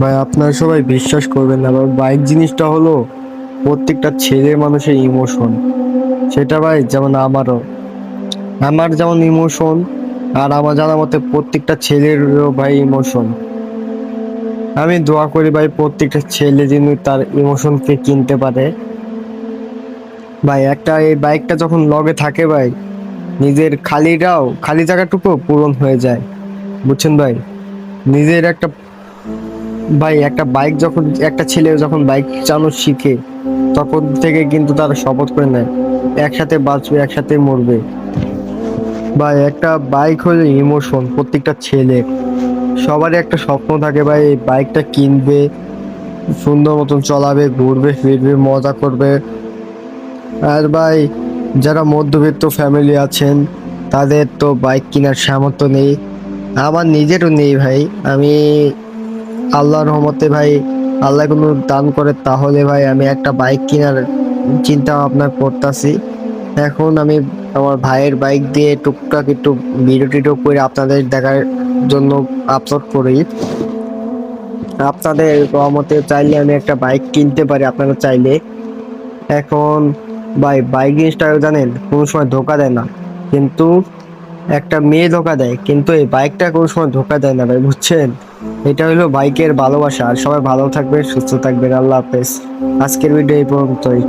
ভাই, আপনারা সবাই বিশ্বাস করবেন না ভাই বাইক জিনিসটা হলো প্রত্যেকটা ছেলে মানুষের ইমোশন সেটা ভাই, যেমন আমারও। আমার যেমন ইমোশন আর আমার জানা মতে প্রত্যেকটা ছেলেরও ভাই ইমোশন আমি দোয়া করি ভাই, প্রত্যেকটা ছেলে যেন তার ইমোশনকে কিনতে পারে। ভাই, একটা এই বাইকটা যখন লগে থাকে ভাই, নিজের খালিটাও, খালি জায়গাটুকু পূরণ হয়ে যায়। বুঝছেন ভাই? নিজের একটা ভাই, একটা বাইক যখন, একটা ছেলে যখন বাইক চালানো শিখে, তখন থেকে কিন্তু তারা শপথ করে নেয়, একসাথে বাঁচবে, একসাথে মরবে। ভাই, একটা বাইক হলো ইমোশন প্রত্যেকটা ছেলে। সবারই একটা স্বপ্ন থাকে, ভাই, এই বাইকটা কিনবে, সুন্দর মতন চলাবে, ঘুরবে, ফিরবে, মজা করবে। আর ভাই, যারা মধ্যবিত্ত ফ্যামিলি আছেন, তাদের তো বাইক কেনার সামর্থ্য নেই। আমার নিজেরও নেই, ভাই। আমি আল্লাহর রহমতে ভাই, আল্লাহ কোনো দান করে, তাহলে ভাই আমি একটা বাইক কেনার চিন্তা ভাবনা করতেছি। এখন আমি আমার ভাইয়ের বাইক দিয়ে টুকটাক একটু ভিডিও টিডিও করে আপনাদের দেখার জন্য আপলোড করি। আপনাদের রহমতে চাইলে আমি একটা বাইক কিনতে পারি, আপনারা চাইলে। এখন ভাই বাইক জিনিসটা জানেন, কোনো সময় ধোকা দেয় না। কিন্তু একটা মেয়ে ধোকা দেয়, কিন্তু এই বাইকটা কোনো সময় ধোকা দেয় না ভাই, বুঝছেন? এটা হলো বাইকের ভালোবাসা। আর সবাই ভালো থাকবে সুস্থ থাকবেন। আল্লাহ হাফেজ। আজকের ভিডিও এই পর্যন্তই।